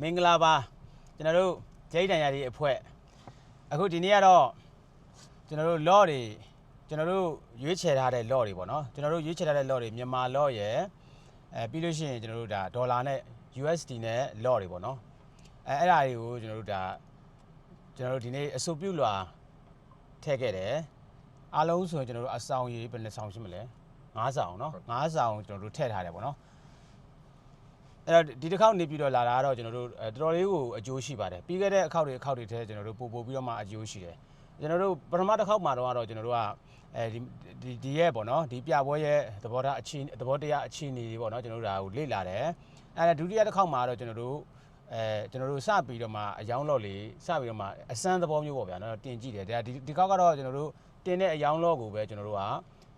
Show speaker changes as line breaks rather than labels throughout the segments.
မင်္ဂလာပါကျွန်တော်တို့ဂျိတ်တန်ရာဒီအဖွဲ့အခုဒီနေ့ကတော့ကျွန်တော်တို့ law တွေကျွန်တော်တို့ရွေးချယ်ထားတဲ့ law တွေပေါ့နော်ကျွန်တော်တို့ရွေးချယ်ထားတဲ့ law တွေမြန်မာ law ရယ်အဲပြီးလို့ရှိရင်ကျွန်တော်တို့ဒါဒေါ်လာနဲ့ USD နဲ့ law တွေပေါ့နော်အဲအဲ့ဒါတွေကိုကျွန်တော်တို့ဒါကျွန်တော်တို့ဒီနေ့အဆိုပြုလွှာထည့်ခဲ့တယ်အားလုံးဆိုရင်ကျွန်တော်တို့အဆောင်ရေးဘယ်နှဆောင်ရှိမလဲ9ဆောင်เนาะ9ဆောင်ကျွန်တော်တို့ထည့်ထားတယ်ပေါ့နော် အဲ့တော့ဒီတစ်ခေါက်နေပြီးတော့လာတာကတော့ကျွန်တော်တို့အဲတော်တော်လေးကိုအကျိုးရှိပါတယ်ပြီးခဲ့တဲ့အခေါက်တွေအခေါက်တွေထဲကျွန်တော်တို့ပို့ပို့ပြီးတော့မှအကျိုးရှိတယ်ကျွန်တော်တို့ပထမတစ်ခေါက်မှာတော့ကတော့ကျွန်တော်တို့ကအဲဒီဒီဒီရဲ့ပေါ့နော်ဒီပြပွဲရဲ့သဘောထားအခြေသဘောတရားအခြေအနေတွေပေါ့နော်ကျွန်တော်တို့ဒါကိုလေ့လာတယ်အဲဒုတိယတစ်ခေါက်မှာတော့ကျွန်တော်တို့အဲကျွန်တော်တို့စပြီးတော့မှအယောင်းလော့လေးစပြီးတော့မှအစမ်းသဘောမျိုးပေါ့ဗျာနော်တင်ကြည့်တယ်ဒါဒီဒီခေါက်ကတော့ကျွန်တော်တို့တင်တဲ့အယောင်းလော့ကိုပဲကျွန်တော်တို့က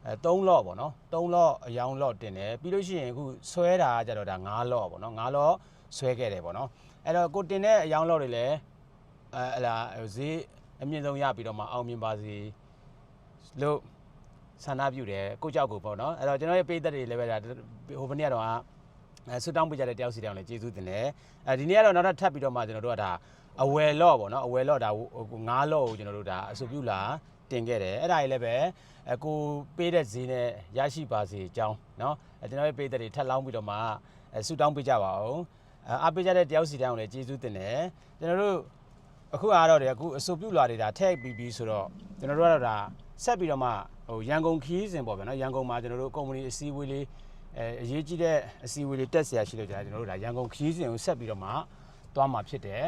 အဲ3လော့ပေါ့နော်3လော့အယောင်းလော့တင်တယ်ပြီးလို့ရှိရင်အခုဆွဲတာကကြတော့ဒါ5လော့ပေါ့နော်5လော့ဆွဲခဲ့တယ်ပေါ့နော်အဲ့တော့ကိုတင်တဲ့အယောင်းလော့တွေလည်းအဲဟလာဈေးအမြင့်ဆုံးရပြီးတော့မှအောင်မြင်ပါစေလို့ဆန္ဒပြုတယ်ကိုကြောက်ကိုပေါ့နော်အဲ့တော့ကျွန်တော်ရဲ့ပေးသက်တွေလည်းပဲဒါဟိုဘက်နေ့ကတော့အဲဆူတောင်းပေးကြတဲ့တယောက်စီတောင်လည်းကျေးဇူးတင်တယ်အဲဒီနေ့ကတော့နောက်ထပ်ထပ်ပြီးတော့မှကျွန်တော်တို့ကဒါအဝယ်လော့ပေါ့နော်အဝယ်လော့ဒါငါးလော့ကိုကျွန်တော်တို့ဒါအဆူပြုလာ တင်ခဲ့တယ်အဲ့ဒါကြီးလည်းပဲအကိုပေးတဲ့ဈေးနဲ့ရရှိပါစေအကြောင်းเนาะအဲကျွန်တော်ရဲ့ပေးသက်တွေထပ်လောင်းပြီးတော့မှအဲဆူတောင်းပေးကြပါအောင်အဲအားပေးကြတဲ့တယောက်စီတောင်လည်းကျေးဇူးတင်တယ်ကျွန်တော်တို့အခုအားတော့တယ်အခုအဆူပြုလာတွေဒါထည့်ပြီးပြီးဆိုတော့ကျွန်တော်တို့ကတော့ဒါဆက်ပြီးတော့မှဟိုရန်ကုန်ခီးစဉ်ပေါ့ဗျာเนาะရန်ကုန်မှာကျွန်တော်တို့ကုမ္ပဏီအစည်းအဝေးလေးအဲအရေးကြီးတဲ့အစည်းအဝေးလေးတက်เสียရှိလို့ကြာကျွန်တော်တို့ဒါရန်ကုန်ခီးစဉ်ကိုဆက်ပြီးတော့မှသွားမှာဖြစ်တယ်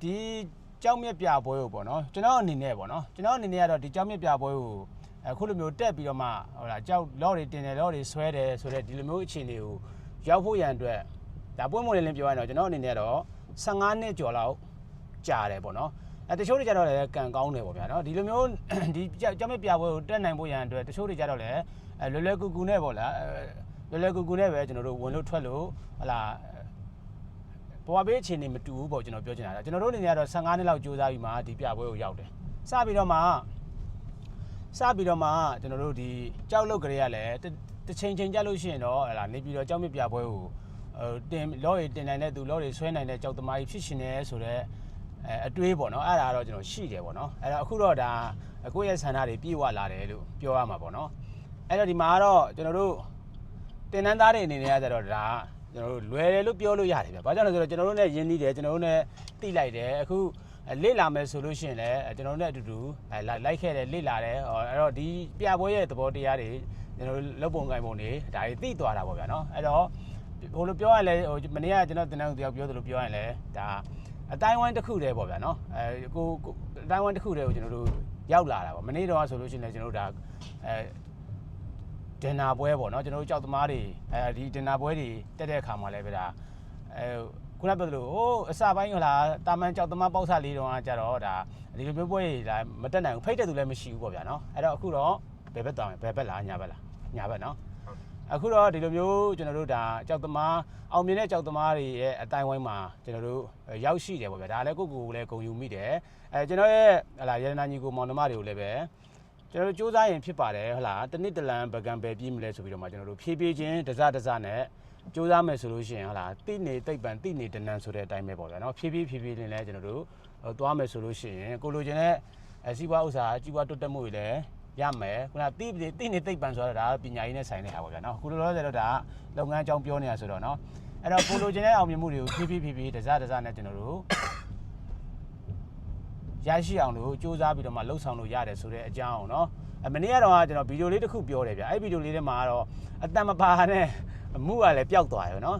ဒီ ကြောက်မြက်ပြပွဲကိုပေါ့နော်ကျွန်တော်အနေနဲ့ပေါ့နော်ကျွန်တော်အနေနဲ့ကတော့ဒီကြောက်မြက်ပြပွဲကိုအခုလိုမျိုးတက်ပြီးတော့မှဟိုလားကြောက်လော့တွေတင်တယ်လော့တွေဆွဲတယ်ဆိုတော့ဒီလိုမျိုးအခြေအနေကိုရောက်ဖို့ရန်အတွက်ဒါပွင့်မွန်လေးလင်းပြောရရင်တော့ကျွန်တော်အနေနဲ့တော့15နှစ်ကျော်လောက်ကြာတယ်ပေါ့နော်အဲတချို့တွေကြတော့လည်းကံကောင်းတယ်ပေါ့ဗျာနော်ဒီလိုမျိုးဒီကြောက်မြက်ပြပွဲကိုတက်နိုင်ဖို့ရန်အတွက်တချို့တွေကြတော့လည်းအဲလွယ်လွယ်ကူကူနဲ့ပေါ့လားအဲလွယ်လွယ်ကူကူနဲ့ပဲကျွန်တော်တို့ဝင်လို့ထွက်လို့ဟလာ ဘဝဘေးအခြေအနေမတူဘူးပေါ့ကျွန်တော်ပြောချင်တာဒါကျွန်တော်တို့အနေနဲ့ကတော့15နှစ်လောက်ကြိုးစားပြီးမှဒီပြပွဲကိုရောက်တယ်စပြီးတော့မှစပြီးတော့မှကျွန်တော်တို့ဒီကြောက်လုတ်ကလေးကလည်းတစ်ချိန်ချိန်ကြလို့ရှိရင်တော့ဟလာနေပြီးတော့ကြောက်မြပြပွဲကိုဟိုတင်လောရီတင်နိုင်တဲ့သူလောရီဆွဲနိုင်တဲ့ကြောက်သမားကြီးဖြစ်ရှင်နေဆိုတော့အဲအတွေးပေါ့နော်အဲ့ဒါတော့ကျွန်တော်ရှိတယ်ပေါ့နော်အဲ့တော့အခုတော့ဒါကိုယ့်ရဲ့ဆန္ဒတွေပြည့်ဝလာတယ်လို့ပြောရမှာပေါ့နော်အဲ့တော့ဒီမှာကတော့ကျွန်တော်တို့တင်နန်းသားတွေအနေနဲ့ကကြတော့ဒါ ကျွန်တော်တို့လွယ်တယ်လို့ပြောလို့ရတယ်ဗျ။ဘာကြောင့်လဲဆိုတော့ကျွန်တော်တို့နဲ့ယဉ်နီးတယ်ကျွန်တော်တို့နဲ့တိလိုက်တယ်အခုလေ့လာမယ်ဆိုလို့ရှိရင်လည်းကျွန်တော်တို့နဲ့အတူတူလိုက်ခဲ့တယ်လေ့လာတယ်အဲ့တော့ဒီပြပွဲရဲ့သဘောတရားတွေကျွန်တော်တို့လုပ်ပုံကိုင်ပုံတွေဒါတွေသိသွားတာပေါ့ဗျာနော်အဲ့တော့ဟိုလိုပြောရလဲဟိုမနေ့ကကျွန်တော်တင်တဲ့တယောက်ပြောသလိုပြောရင်လည်းဒါအတိုင်းဝိုင်းတစ်ခုတည်းပေါ့ဗျာနော်အဲကိုအတိုင်းဝိုင်းတစ်ခုတည်းကိုကျွန်တော်တို့ရောက်လာတာပေါ့မနေ့တော့ဆိုလို့ရှိရင်လည်းကျွန်တော်တို့ဒါအဲ ဒင်နာပွဲပေါ့နော်ကျွန်တော်တို့ကြောက်သမားတွေအဲဒီဒင်နာပွဲတွေတက်တဲ့အခါမှာလည်းပဲဒါအဲခုနပြောသလိုဟိုအစပိုင်းဟလာတာမန်ကြောက်သမားပေါက်စားလေးတုန်းကကြတော့ဒါဒီလိုမျိုးပွဲတွေဒါမတက်နိုင်ဘူးဖိတ်တဲ့သူလည်းမရှိဘူးပေါ့ဗျာနော်အဲ့တော့အခုတော့ဘယ်ဘက်သွားမလဲဘယ်ဘက်လားညာဘက်လားညာဘက်နော်အခုတော့ဒီလိုမျိုးကျွန်တော်တို့ဒါကြောက်သမားအောင်မြင်တဲ့ကြောက်သမားတွေရဲ့အတိုင်းဝိုင်းမှာကျွန်တော်တို့ရောက်ရှိတယ်ပေါ့ဗျာဒါလည်းကိုကိုကိုလည်းဂုံယူမိတယ်အဲကျွန်တော်ရဲ့ဟလာရတနာညီကိုမောင်နှမတွေကိုလည်းပဲ ကျွန်တော်တို့စူးစမ်းရင်ဖြစ်ပါတယ်ဟလာတနစ်တလန်ပကံပဲပြီးမလဲဆိုပြီးတော့မှကျွန်တော်တို့ဖြည်းဖြည်းချင်းတစတစနဲ့စူးစမ်းမယ်ဆိုလို့ရှိရင်ဟလာတိနေတိတ်ပံတိနေတနန်ဆိုတဲ့အတိုင်းပဲပေါ့ဗျာနော်ဖြည်းဖြည်းဖြည်းဖြည်းလေးလည်းကျွန်တော်တို့သွားမယ်ဆိုလို့ရှိရင်ကိုလိုချင်တဲ့စီးပွားဥစ္စာကြီးပွားတိုးတက်မှုတွေလည်းရမယ်ခုနတိတိနေတိတ်ပံဆိုတာဒါပညာရေးနဲ့ဆိုင်တဲ့ဟာပေါ့ဗျာနော်ခုလိုလောဆယ်တော့ဒါလုပ်ငန်းအကြောင်းပြောနေတာဆိုတော့နော်အဲ့တော့ကိုလိုချင်တဲ့အောင်မြင်မှုတွေကိုဖြည်းဖြည်းဖြည်းဖြည်းတစတစနဲ့ကျွန်တော်တို့ ရရှိအောင်လို့စူးစမ်းပြီးတော့မှလှုပ်ဆောင်လို့ရတယ်ဆိုတဲ့အကြောင်းเนาะအမနေ့ကတော့ကျွန်တော်ဗီဒီယိုလေးတစ်ခုပြောတယ်ဗျအဲ့ဗီဒီယိုလေးထဲမှာကတော့အတန်မပါနဲ့အမှုကလည်းပျောက်သွားရောเนาะ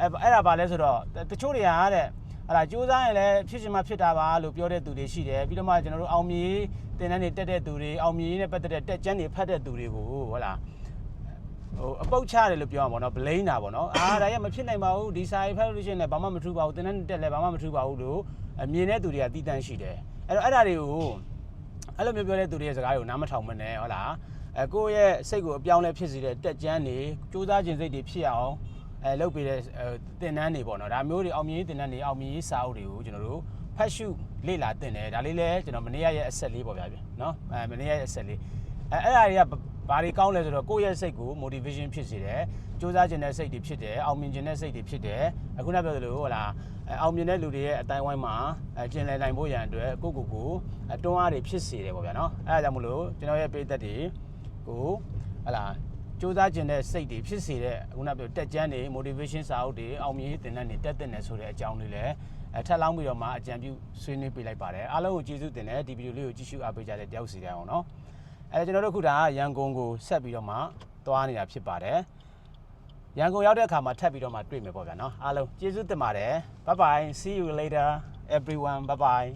အဲ့အဲ့ဒါပါလဲဆိုတော့တချို့တွေကတဲ့အဲ့ဒါစူးစမ်းရင်လည်းဖြစ်ချင်မှဖြစ်တာပါလို့ပြောတဲ့သူတွေရှိတယ်ပြီးတော့မှကျွန်တော်တို့အောင်မြေတင်တန်းတွေတက်တဲ့သူတွေအောင်မြေနဲ့ပတ်သက်တဲ့တက်ကျန်းတွေဖတ်တဲ့သူတွေကိုဟုတ်လား ဟိုအပုတ်ချတယ်လို့ပြောရမှာပေါ့နော်ဘလိန်တာပေါ့နော်အာဒါရမဖြစ်နိုင်ပါဘူးဒီစာရေးဖတ်လို့ရှိရင်လည်းဘာမှမထူးပါဘူးတင်တန်းတက်လည်းဘာမှမထူးပါဘူးလို့အမြင်တဲ့သူတွေကတီးတန့်ရှိတယ်အဲ့တော့အဲ့ဒါတွေကိုအဲ့လိုမျိုးပြောတဲ့သူတွေရဲ့စကားတွေကိုနားမထောင်မနဲ့ဟုတ်လားအဲကိုယ့်ရဲ့စိတ်ကိုအပြောင်းလဲဖြစ်စေတဲ့တက်ကျန်းတွေစူးစမ်းခြင်းစိတ်တွေဖြစ်အောင်အဲလုပ်ပေးတဲ့တင်တန်းတွေပေါ့နော်ဒါမျိုးတွေအောင်မြင်ရေးတင်တန်းတွေအောင်မြင်ရေးစာအုပ်တွေကိုကျွန်တော်တို့ဖတ်ရှုလေ့လာတင်တယ်ဒါလေးလည်းကျွန်တော်မနေ့ရက်အဆက်လေးပေါ့ဗျာနော်အဲမနေ့ရက်အဆက်လေး အဲအဲအဲ့ဒါတွေကဘာတွေကောင်းလဲဆိုတော့ကိုယ့်ရဲ့စိတ်ကို motivation ဖြစ်စေတယ်စူးစမ်းခြင်းတဲ့စိတ်တွေဖြစ်တယ်အောင်မြင်ခြင်းတဲ့စိတ်တွေဖြစ်တယ်အခုနပြောသလိုဟိုလားအဲအောင်မြင်တဲ့လူတွေရဲ့အတိုင်းဝိုင်းမှာအဲကျင်လည်နိုင်ဖို့ရန်အတွက်ကိုယ့်ကိုယ်ကိုအတွန်းအားတွေဖြစ်စေတယ်ပေါ့ဗျာနော်အဲဒါကြောင့်မလို့ကျွန်တော်ရဲ့ပိသက်တွေကိုဟလာစူးစမ်းခြင်းတဲ့စိတ်တွေဖြစ်စေတဲ့အခုနပြောတက်ကြမ်းတွေ motivation စာအုပ်တွေအောင်မြင်ရေးသင်တန်းတွေတက်တဲ့နယ်ဆိုတဲ့အကြောင်းလေးလည်းအထက်လောင်းပြီးတော့မှအကြံပြုဆွေးနွေးပေးလိုက်ပါတယ်အားလုံးကိုကျေးဇူးတင်တယ်ဒီဗီဒီယိုလေးကိုကြည့်ရှုအားပေးကြတဲ့တယောက်စီတိုင်းအောင်နော် အဲကျွန်တော်တို့ခုဒါရန်ကုန်ကိုဆက်ပြီးတော့မှသွားနေတာဖြစ်ပါတယ်ရန်ကုန်ရောက်တဲ့အခါမှာထပ်ပြီးတော့မှတွေ့မယ်ပေါ့ဗျာနော်အားလုံးကျေးဇူးတင်ပါတယ် bye bye see you later everyone bye bye